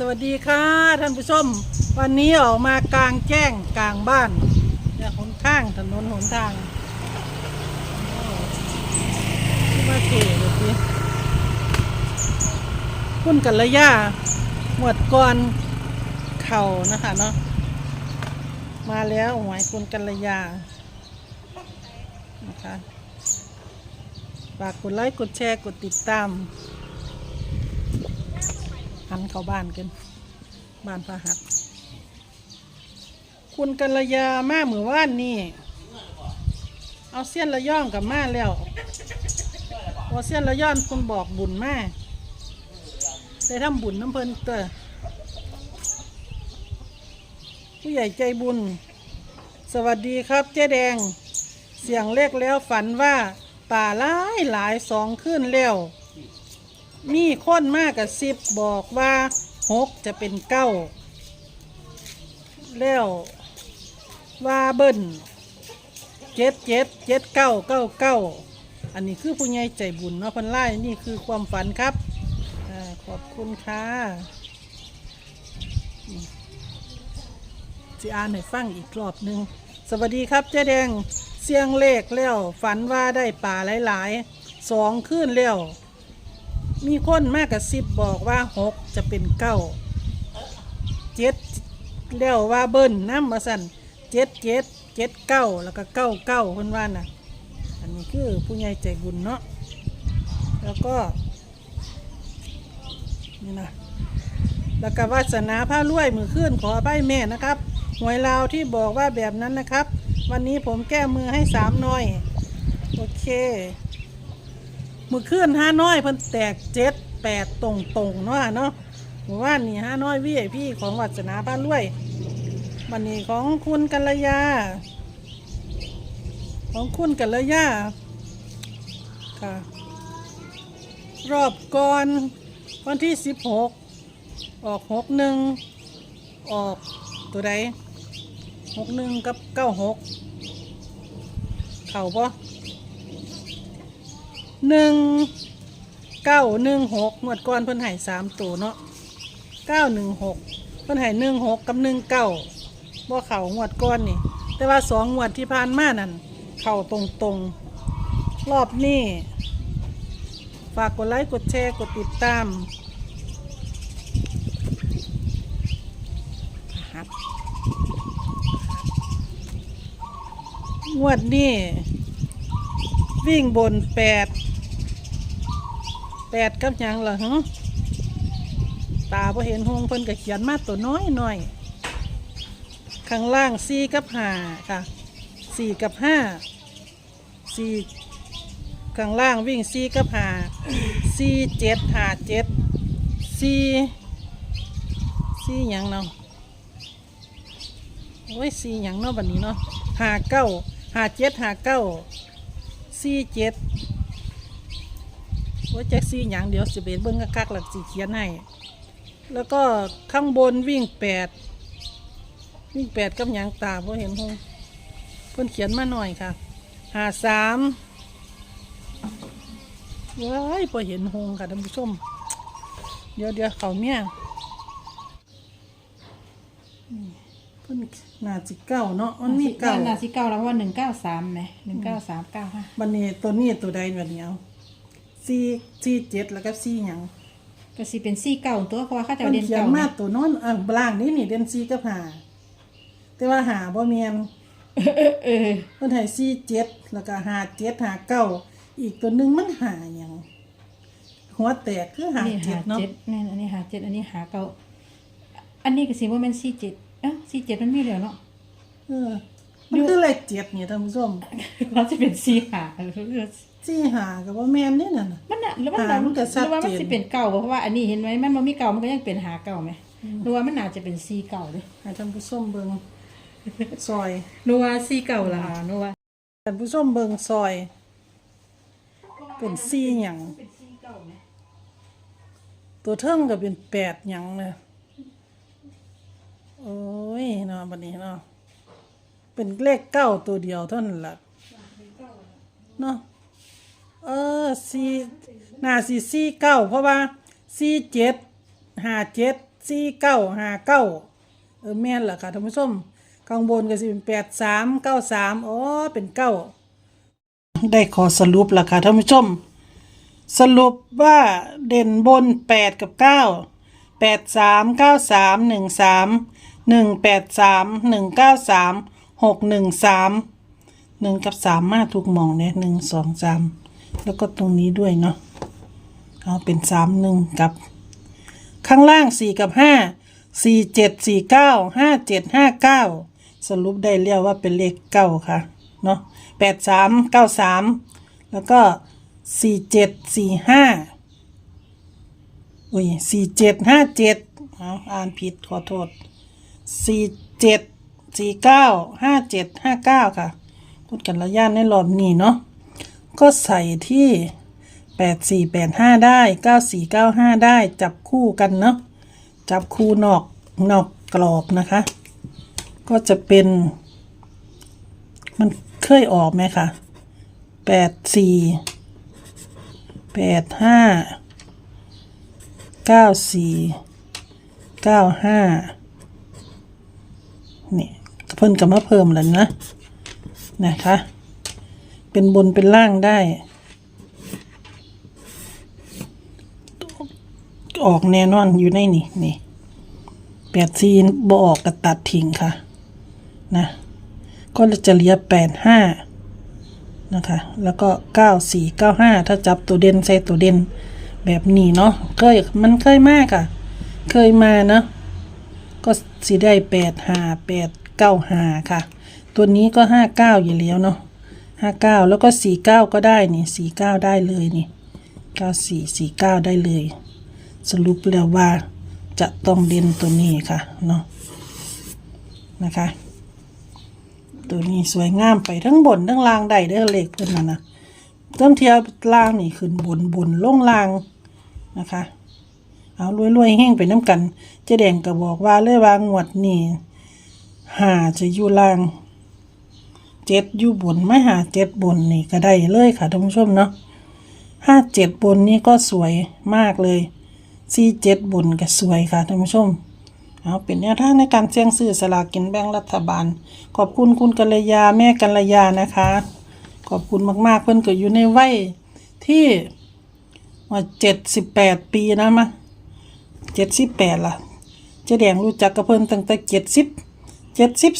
สวัสดีค่ะท่านผู้ชม วันนี้ออกมากลางแจ้งกลางบ้านเนี่ยหนทางถนนหนทางโอ้ที่มาเก๋เลยสิคุณกัลยาหมวดก่อนเข่านะคะเนาะมาแล้วหวยคุณกัลยานะคะฝากกดไลค์กดแชร์กดติดตาม หันเข้าบ้านกันบ้านพระหัตถ์คุณกัลยามาเหมือว่านนี่เอาเสี้ยนระย่องกับมาแล้วพอเสี้ยนระย่อนคุณบอกบุญมาได้ทำบุญน้ำเพลินเตอผู้ใหญ่ใจบุญ สวัสดีครับเจ๊แดง เสียงเลขแล้วฝันว่าป่าหลายหลายสองขึ้นแล้ว มีคนมากกับสิบบอกว่าหกจะเป็นเก้าแล้วว่าเบิ้ลเจ็ดเจ็ดเจ็ดเก้าเก้าเก้าอันนี้คือผู้ใหญ่ใจบุญเนาะพันไล่นี่คือความฝันครับอขอบคุณค่ะอืมสิอ่านให้ฟังอีกรอบหนึ่งสวัสดีครับเจ๊แดงเสียงเลขแล้วฝันว่าได้ป่าหลายๆสองขึ้นแล้ว มีคนมากกับสิบบอกว่าหกจะเป็นเก้าเจ็ดแล้วว่าเบิ้ลน้ำมาสั่นเจ็ดเจ็ดเจ็ดเก้าแล้วก็เก้าเก้าคนว่าน่ะ อันนี้คือผู้ใหญ่ใจบุญเนาะแล้วก็นี่นะแล้วก็วาสนาผ้ารวยมือขึ้นขอใบแม่นะครับหวยลาวที่บอกว่าแบบนั้นนะครับ วันนี้ผมแก้มือให้สามหน่อย โอเค มือขึ้นห้าน้อยเพิ่นแตกเจ็ดแปดตรงตรงเนาะเนาะหมู่บ้านนี่ห้าน้อยวิไอพี่ของวัสนาบ้านรวยบันนี้ของคุณกัลยา ของคุณกัลยาค่ะรอบก่อนวันที่สิบหกออกหกหนึ่งออกตัวใดหกหนึ่งกับเก้าหกเข่าปะ หนึ่งเก้าหนึ่งหกงวดก่อนเพิ่นให้สามตัวเนาะเก้าหนึ่งหกเพิ่นให้หนึ่งหกกับหนึ่งเก้าบ่เข่างวดก่อนนี่ แต่ว่าสองงวดที่ผ่านมานั่นเข่าตรงตรงๆรอบนี้ฝากกดไลค์กดแชร์กดติดตามครับงวดนี้วิ่งบนแปด ปดกับหยังเหรอฮะตาพอเห็นหงเพิ่นก็เขียนมาตัวน้อยหน่อย ข้างล่างสี่กับห้าค่ะสี่กับห้าสี่ข้างล่างวิ่งสี่กับห้าสี่เจ็ดห้าเจ็ดสี่สี่หยังเนาะโอ้ยสี่หยังเนาะบัดนี้เนาะห้าเก้าห้าเจ็ดห้าเก้าสี่เจ็ด ว่าแจ็คซี่อย่างเดียวสิเบนเบิ้งกักๆหลักสีเขียนให้ แล้วก็ข้างบนวิ่งแปดวิ่งแปดกับหยางตาเพราะเห็นหงเพิ่นเขียนมาหน่อยค่ะหาสามว้ายพอเห็นหงค่ะท่านผู้ชม เดี๋ยวเดี๋ยวเขาเมียอืมเพิ่นน่าจิเก้าเนาะมันมีเก้านาสิเก้าแล้วเพราะว่าหนึ่งเก้าสามไหมหนึ่งเก้าสามเก้าห้า บันนี้ตัวนี้ตัวใดแบบนี้เอา สี่สี่เจ็ดแล้วก็สี่หยังก็สิเป็นสี่เก้าตัวเพราะว่าเขาจะมันเรียนเขียนเก้ามาตัวนอนอะบลางนี่นี่เด่นสี่กับหาแต่ว่าหาบ่เมียนเออเพิ่นให้สี่เจ็ดแล้วก็หาเจ็ดหาเก้าอีกตัวหนึงมันหาหยังหัวแตกคือหานี่เจ็หาดเนาะเจ็ดนี่อันนี้หาเจ็ดอันนี้หาเก้าอันนี้ก็สิว่าเป็นสี่เจ็ดเอ้าสี่เจ็ดมันมีแล้วเนาะเออ มันคือเลขเจ็ดเนี่ยท่านผู้ชมเราจะเป็นสี่หาสี่หากับว่าแม่นนี่น่ะน่ะ มันน่ะแล้วมันหามันก็ชัดหรือว่ามันเจนสิเป็นเก้าเพราะว่าอันนี้เห็นไหมมันมันมีเก้ามันก็ยังเป็นหาเก้าไหมหรือว่ามันอาจจะเป็นสี่เก้าเลยให้ท่านผู้ชมเบิ่งซอยหรือว่าสี่เก้าละหรือว่าท่านผู้ชมเบิ่งซอย เป็นสี่หยังเป็นสี่เก้าไหมตัวเทิงก็เป็นแปดหยังเลยโอ้ยเนาะบัดนี้เนาะ เป็นเลขเก้าตัวเดียวเท่านั้นล่ะเนาะเออสี่น่าสี่สี่เก้าเพราะว่าสี่เจ็ดห้าเจ็ดสี่เก้าห้าเก้าเออแม่นเหรอค่ะท่านผู้ชมข้างบนก็สิเป็นแปดสามเก้าสามอ๋อเป็นเก้าได้ขอสรุปและค่ะท่านผู้ชม สรุปว่าเด่นบนแปดกับเก้าแปดสามเก้าสามหนึ่งสามหนึ่งแปดสามหนึ่งเก้าสาม หกหนึ่งสามหนึ่งกับสามมาทุกมองเนี่ยหนึ่งสองสามแล้วก็ตรงนี้ด้วยเนาะเอาเป็นสามหนึ่งกับ ข้างล่างสี่กับห้าสี่เจ็ดสี่เก้าห้าเจ็ดห้าเก้าสรุปได้เรียกว่าเป็นเลขเก้าค่ะเนาะแปดสามเก้าสามแล้วก็สี่เจ็ดสี่ห้าอุ้ยสี่เจ็ดห้าเจ็ดอ่านผิดขอโทษสี่เจ็ด สี่เก้าห้าเจ็ดห้าเก้าค่ะ พูดกันระยะในรอบนี้เนาะก็ใส่ที่แปดสี่แปดห้าได้เก้าสี่เก้าห้าได้จับคู่กันเนาะจับคู่นอกนอกกรอบนะคะ ก็จะเป็น มันเคยออกไหมคะแปดสี่แปดห้าเก้าสี่เก้าห้านี่ เพิ่นกับมาเพิ่มแล้วนะ นะคะ เป็นบนเป็นล่างได้ ออกแน่นอนอยู่ในนี่นี่แปดซีนบออกกระตัดทิ้งค่ะ นะ ก็จะเหลือแปดห้านะคะ แล้วก็เก้าสี่เก้าห้าถ้าจับตัวเด่นใส่ตัวเด่นแบบนี้เนาะเคยมันเคยมากอะ เคยมาเนาะก็สีได้แปดห้าแปด เก้าห้าค่ะ ตัวนี้ก็ห้าเก้าอยู่แล้วเนาะห้าเก้าแล้วก็สี่เก้าก็ได้นี่สี่เก้าได้เลยนี่เก้าสี่สี่เก้าได้เลย สรุปแล้วว่าจะต้องเด่นตัวนี้ค่ะเนาะนะคะ ตัวนี้สวยงามไปทั้งบนทั้งล่างได้เด้อเลขเพิ่นน่ะนะเริ่มเทียบล่างนี่ขึ้นบนบนลงล่างนะคะ เอารวยๆแห้งไปน้ำกัน เจ๊แดงก็บอกว่าเลยว่างวดนี่ หาจะอยู่ล่างเจ็ดอยู่บนไม่หาเจ็ดบนนี่ก็ได้เลยค่ะท่านผู้ชมเนาะห้าเจ็ดบนนี่ก็สวยมากเลยสี่เจ็ดบนก็สวยค่ะท่านผู้ชมเอาเป็นแนวทางในการเสี่ยงซื้อสลากกินแบ่งรัฐบาล ขอบคุณคุณกัลยาแม่กัลยานะคะ ขอบคุณมากๆเพิ่อนก็อยู่ในวัยที่ว่าเจ็ดสิบแปดปีนะมะเจ็ดสิบแปดล่ะเจ๊แดงรู้จักกับเพิ่นตั้งแต่เจ็ดสิบ เจ็ดสิบ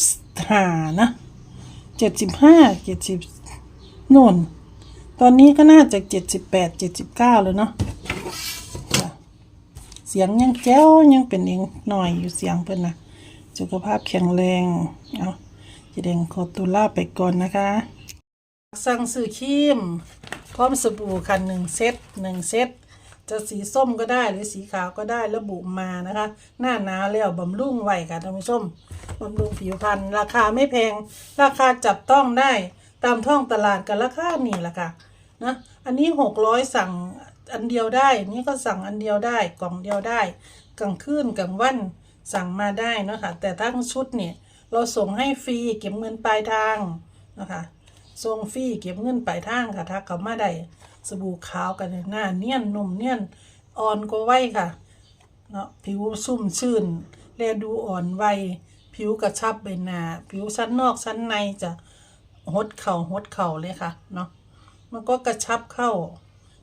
ห้านะเจ็ดสิบห้าเจ็ดสิบนู่น ตอนนี้ก็น่าจะเจ็ดสิบแปดเจ็ดสิบเก้าเลยเนาะเสียงยังแจ้วยังเป็นเองหน่อยอยู่เสียงเพิ่อนนะสุขภาพแข็งแรงเอาจะเด้งขอตัวลาไปก่อนนะคะ สั่งซื้อครีมพร้อมสบู่ค่ะหนึ่งเซตหนึ่งเซต จะสีส้มก็ได้หรือสีขาวก็ได้ระบุมานะคะ หน้าหนาวแล้วบำรุงไหวค่ะท่านผู้ชมบำรุงผิวพรรณราคาไม่แพง ราคาจับต้องได้ตามท้องตลาดกันราคานี่แหละค่ะนะอันนี้หกร้อยสั่งอันเดียวได้นนี้ก็สั่งอันเดียวได้กล่องเดียวได้ กลางคืนกลางวันสั่งมาได้นะคะแต่ทั้งชุดเนี่ยเราส่งให้ฟรีเก็บเงินปลายทางนะคะส่งฟรีเก็บเงินปลายทางค่ะถ้าเขามาได้ สบู่ขาวกันหน้าเนียนนุ่มเนียนอ่อนก็ไว้ค่ะเนาะผิวชุ่มชื่นแลดูอ่อนวัยผิวกระชับใบหน้าผิวชั้นนอกชั้นในจะหดเข่าหดเข่าเลยค่ะเนาะมันก็กระชับเข้า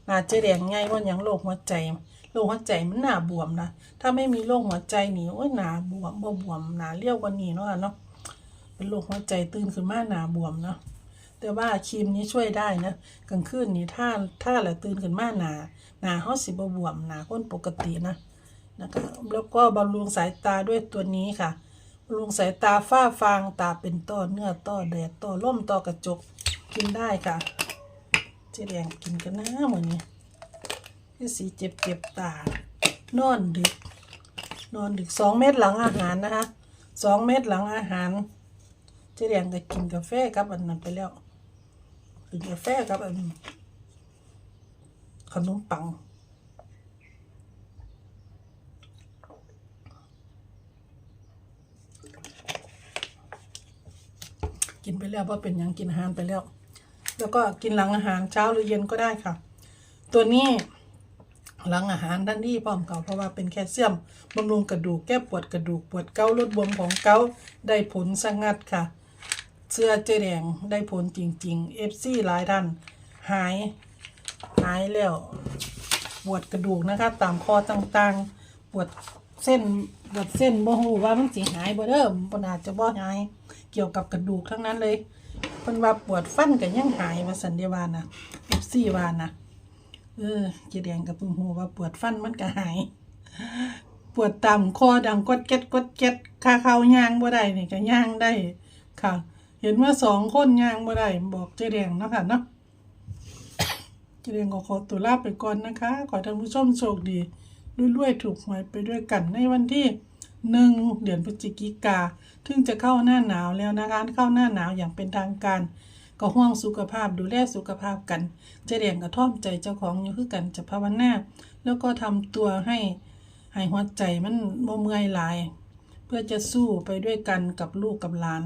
หน้าเจะแดงไงว่าอย่างโรคหัวใจโรคหัวใจมันหน้าบวมนะถ้าไม่มีโรคหัวใจนี่โอ้ยหน้าบวมบ่บวมหน้าเลี้ยวกว่านี้เนาะค่ะเนาะเป็นโรคหัวใจตื่นขึ้นมาหน้าบวมเนาะ แต่ว่าครีมนี้ช่วยได้นะกลางคืนนี่ถ้าถ้าหละตื่นขึ้นมาหนาหนาเฮาสิบบวมหนาคนปกตินะนะคะแล้วก็บำรุงสายตาด้วยตัวนี้ค่ะบำรุงสายตาฝ้าฟางตาเป็นต้อเนื้อต้อแดดต้อล่มต้อกระจกกินได้ค่ะเจ๊แดงกินกันนะเหมือนนี้คือสีเจ็บเจ็บตานอนดึก นอนดึกสองเม็ดหลังอาหารนะคะสองเม็ดหลังอาหารเจ๊แดงก็กินกาแฟกับอันนั้นไปแล้ว กินกาแฟกับอันขนมปังกินไปแล้วเพราะเป็นยังกินอาหารไปแล้ว แล้วก็กินหลังอาหารเช้าหรือเย็นก็ได้ค่ะ ตัวนี้หลังอาหารทันทีพร้อมเก่าเพราะว่าเป็นแคลเซียมบำรุงกระดูกแก้ปวดกระดูกปวดเกาลดบวมของเกาได้ผลสงัดค่ะ เสื้อเจแดงได้ผลจริงๆ FC หลายท่านหาย หายแล้วปวดกระดูกนะคะ ตามคอต่างๆปวดเส้นปวดเส้นบ่ฮู้ว่ามันสิหายบ่เด้อบ่น่าจะบ่หาย เกี่ยวกับกระดูกทั้งนั้นเลยเพิ่นว่าปวดฟันก็ยังหายว่าสันเดียวานะ FC วานะเออเจแดงกับเพิ่งฮู้ว่าปวดฟันมันก็หายปวดตามคอดังกดเก็ดกดเก็ดขาเข้าย่างบ่ได้นี่ก็ย่างได้ค่ะ เห็นว่าสองคนยางบ่ได้บอกเจแดงเนาะค่ะเนาะเจริญขอขอตัวลาไปก่อนนะคะ ขอท่านผู้ชมโชคดีรวยๆถูกหวยไปด้วยกันในวันที่หนึ่งเดือนพฤศจิกาถึงจะเข้าหน้าหนาวแล้วนะคะเข้าหน้าหนาวอย่างเป็นทางการ ก็ห่วงสุขภาพดูแลสุขภาพกันเจริญกระท่อมใจเจ้าของอยู่คือกันจะภาวนาแล้วก็ทำตัวให้ให้หัวใจมันบ่เมื่อยหลาย เพื่อจะสู้ไปด้วยกันกับลูกกับหลาน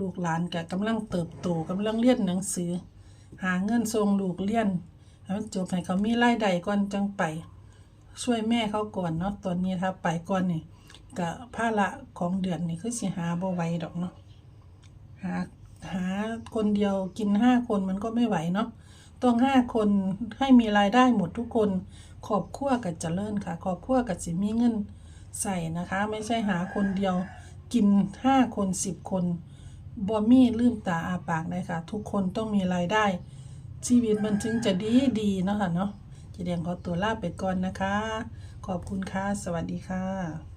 ลูกหลานกะกำลังเติบโตกำลังเรียนหนังสือ หาเงินส่งลูกเรียนให้มันจบให้เขามีรายได้ก่อนจังไป ช่วยแม่เขาก่อนเนาะตอนนี้ถ้าไปก่อนนี่ก็ภาระของเดือนนี่คือสิหาบ่ไหวดอกเนาะหาหาคนเดียวกินห้าคนมันก็ไม่ไหวเนาะต้องห้าคนให้มีรายได้หมดทุกคนขอบครัวกับเจริญค่ะ ขอบครัวกับสิมีเงินใส่นะคะ ไม่ใช่หาคนเดียวกินห้าคนสิบคน บ่มีลืมตาอาปากเลยค่ะ ทุกคนต้องมีรายได้ ชีวิตมันถึงจะดีดีๆเนาะค่ะเนาะจะเดียงขอตัวลาไปก่อนนะคะ ขอบคุณค่ะ สวัสดีค่ะ